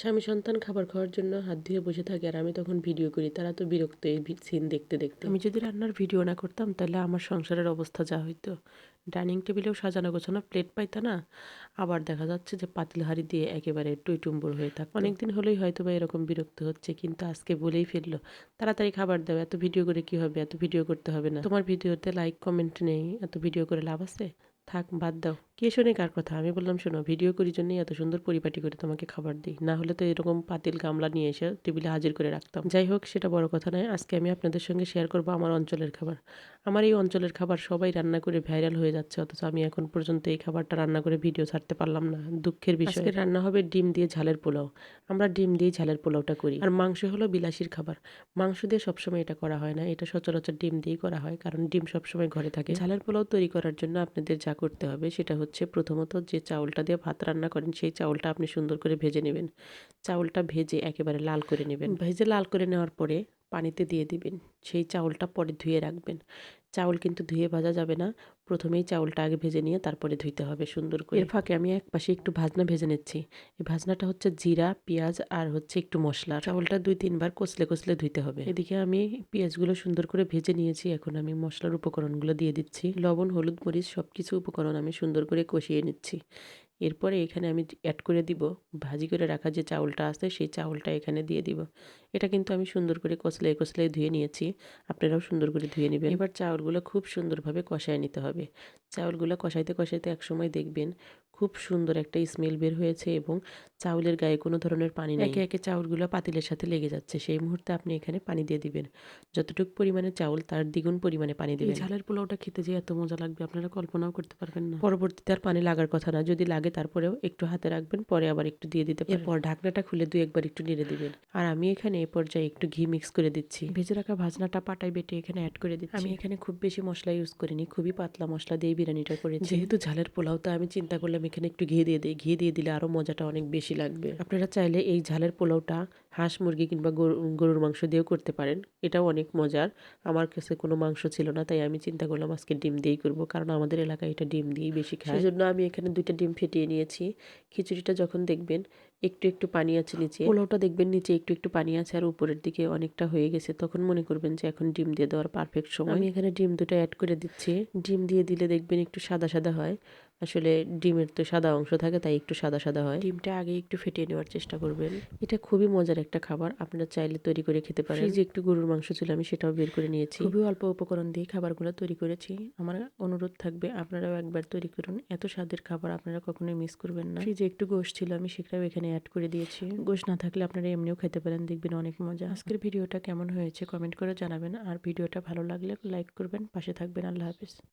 স্বামী সন্তান খাবার খাওয়ার জন্য হাত ধুয়ে বসে থাকে আর আমি তখন ভিডিও করি। তারা তো বিরক্ত এই সিন দেখতে দেখতে। আমি যদি রান্নার ভিডিও না করতাম, তাহলে আমার সংসারের অবস্থা যা হইতো। ডাইনিং টেবিলেও সাজানো গোছানো প্লেট পাইতো না। আবার দেখা যাচ্ছে যে পাতিল হাড়ি দিয়ে একেবারে টুইটুম্বুর হয়ে থাকে অনেকদিন হলেই হয়তো বা এরকম বিরক্ত হচ্ছে, কিন্তু আজকে বলেই ফেলল, তাড়াতাড়ি খাবার দাও, এত ভিডিও করে কি হবে? এত ভিডিও করতে হবে না। তোমার ভিডিওতে লাইক কমেন্ট নেই, এত ভিডিও করে লাভ আছে? থাক, বাদ দাও। কে শোনে কার কথা? আমি বললাম, শোনো, ভিডিও করি জন্যই এত সুন্দর পরিপাটি করে তোমাকে খাবার দিই। না হলে তো এরকম পাতিল গামলা নিয়ে এসে টেবিলে হাজির করে রাখতাম। যাই হোক, সেটা বড় কথা নয়। আজকে আমি আপনাদের সঙ্গে শেয়ার করব আমার অঞ্চলের খাবার। আমার এই অঞ্চলের খাবার সবাই রান্না করে ভাইরাল হয়ে যাচ্ছে, অথচ আমি এখন পর্যন্ত এই খাবারটা রান্না করে ভিডিও ছাড়তে পারলাম না। দুঃখের বিষয়। রান্না হবে ডিম দিয়ে ঝালের পোলাও। আমরা ডিম দিয়ে ঝালের পোলাওটা করি। আর মাংস হলো বিলাসীর খাবার। মাংস দিয়ে সবসময় এটা করা হয় না। এটা সচরাচর ডিম দিয়েই করা হয়, কারণ ডিম সবসময় ঘরে থাকে। ঝালের পোলাও তৈরি করার জন্য আপনাদের যা করতে হবে, সেটা হচ্ছে প্রথমত যে চাউলটা দিয়ে ভাত রান্না করেন, সেই চাউলটা আপনি সুন্দর করে ভেজে নেবেন। চাউলটা ভেজে একেবারে লাল করে নেবেন। ভেজে লাল করে নেওয়ার পরে পানিতে দিয়ে দিবেন। সেই চাউলটা পরে ধুয়ে রাখবেন। চাউল কিন্তু ধুয়ে ভাজা যাবে না। প্রথমেই চাউলটা আগে ভেজে নিয়ে তারপরে ধুইতে হবে সুন্দর করে। এর ফাঁকে আমি এক পাশে একটু ভাজনা ভেজে নিচ্ছি। এই ভাজনাটা হচ্ছে জিরা, পেঁয়াজ আর হচ্ছে একটু মশলা। চাউলটা দুই তিনবার কষলে কষলে ধুইতে হবে। এদিকে আমি পেঁয়াজগুলো সুন্দর করে ভেজে নিয়েছি। এখন আমি মশলার উপকরণগুলো দিয়ে দিচ্ছি। লবণ, হলুদ, মরিচ সব কিছু উপকরণ আমি সুন্দর করে কষিয়ে নিচ্ছি। এরপরে এখানে আমি অ্যাড করে দিব, ভাজি করে রাখা যে চাউলটা আছে সেই চাউলটা এখানে দিয়ে দিব। এটা কিন্তু আমি সুন্দর করে কষলে কষলে ধুয়ে নিয়েছি, আপনারাও সুন্দর করে ধুয়ে নেবেন। এবার চাউলগুলো খুব সুন্দরভাবে কষায় নিতে হবে। চাউলগুলো কষাইতে কষাইতে একসময় দেখবেন খুব সুন্দর একটা স্মেল বের হয়েছে এবং চাউলের গায়ে কোনো ধরনের পানি নেই। একে একে চাউলগুলো পাতিলের সাথে লেগে যাচ্ছে। সেই মুহূর্তে আপনি এখানে পানি দিয়ে দিবেন। যতটুকু পরিমাণে চাউল তার দ্বিগুণ পরিমাণে পানি দিবেন। ঝালের পোলাওটা খেতে যে এত মজা লাগবে আপনারা কল্পনাও করতে পারবেন না। পরবর্তীতে আর পানি লাগার কথা না। যদি লাগে তারপরেও একটু হাতে রাখবেন পরে আবার একটু দিয়ে দিতে এরপর ঢাকনাটা খুলে দুই একবার একটু নেড়ে দিবেন। আর আমি এখানে এ পর্যায়ে একটু ঘি মিক্স করে দিচ্ছি। ভেজে রাখা ভাজনাটা পাটায় বেটে এখানে অ্যাড করে দিচ্ছি। আমি এখানে খুব বেশি মশলা ইউজ করিনি। খুবই পাতলা মশলা দিয়ে বিরিয়ানিটা করেছি। যেহেতু ঝালের পোলাও তো আমি চিন্তা করলাম এখানে একটু ঘি দিয়ে দিই। ঘি দিয়ে দিলে আরও মজাটা অনেক বেশি লাগবে। আপনারা চাইলে এই ঝালের পোলাওটা হাঁস মুরগি কিংবা গরুর মাংস দিয়েও করতে পারেন। এটাও অনেক মজার। আমার কাছে কোনো মাংস ছিল না তাই আমি চিন্তা করলাম আজকে ডিম দিয়েই করব কারণ আমাদের এলাকায় এটা ডিম দিয়েই বেশি খায়। সেজন্য আমি এখানে দুইটা ডিম ফেটিয়ে নিয়েছি। খিচুড়িটা যখন দেখবেন একটু একটু পানি আছে নিচে পোলাওটা দেখবেন নিচে একটু একটু পানি আছে আর উপরের দিকে অনেকটা হয়ে গেছে তখন মনে করবেন যে এখন ডিম দিয়ে দেওয়ার পারফেক্ট সময়। আমি এখানে ডিম দুটো অ্যাড করে দিচ্ছি। ডিম দিয়ে দিলে দেখবেন একটু সাদা সাদা হয়। আসলে ডিমের তো সাদা অংশ থাকে তাই একটু সাদা সাদা হয়। ডিমটা আগে একটু ফেটিয়ে নেওয়ার চেষ্টা করবেন। এটা খুবই মজার একটা খাবার আপনারা চাইলে তৈরি করে খেতে পারেন। যে একটু গরুর মাংস ছিল আমি সেটাও বের করে নিয়েছি। খুবই অল্প উপকরণ দিয়ে খাবারগুলো তৈরি করেছি। আমার অনুরোধ থাকবে আপনারাও একবার তৈরি করুন। এত স্বাদের খাবার আপনারা কখনোই মিস করবেন না। যে একটু গোশ ছিল আমি সেটাও এখানে অ্যাড করে দিয়েছি। গোশ না থাকলে আপনারা এমনিও খেতে পারেন দেখবেন অনেক মজা। আজকের ভিডিওটা কেমন হয়েছে কমেন্ট করে জানাবেন। আর ভিডিওটা ভালো লাগলে লাইক করবেন পাশে থাকবেন আল্লাহ হাফিজ।